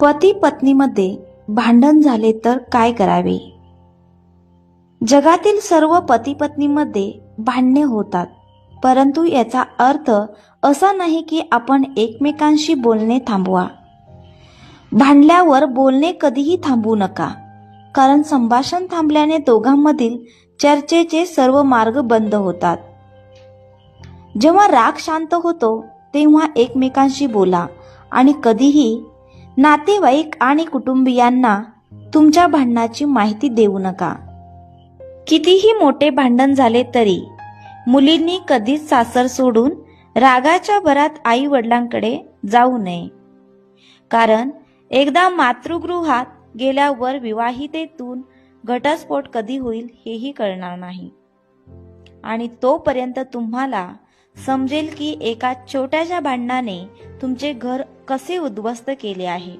पती पत्नीमध्ये भांडण झाले तर काय करावे? जगातील सर्व पती पत्नीमध्ये भांडणे होतात परंतु याचा अर्थ असा नाही की आपण एकमेकांशी बोलणे थांबवा. भांडल्यावर बोलणे कधीही थांबवू नका कारण संभाषण थांबल्याने दोघांमधील चर्चेचे सर्व मार्ग बंद होतात. जेव्हा राग शांत होतो तेव्हा एकमेकांशी बोला आणि कधीही नातेवाईक आणि कुटुंबियांना तुमच्या भांडणाची माहिती देऊ नका. कितीही मोठे भांडण झाले तरी मुलींनी कधीच सासर सोडून रागाच्या भरात आई वडिलांकडे जाऊ नये. कारण एकदा मातृगृहात गेल्यावर विवाहितेतून घटस्फोट कधी होईल हेही कळणार नाही. आणि तोपर्यंत तुम्हाला समजेल की एका छोट्याशा भांडणाने तुमचे घर कसे उद्ध्वस्त केले आहे.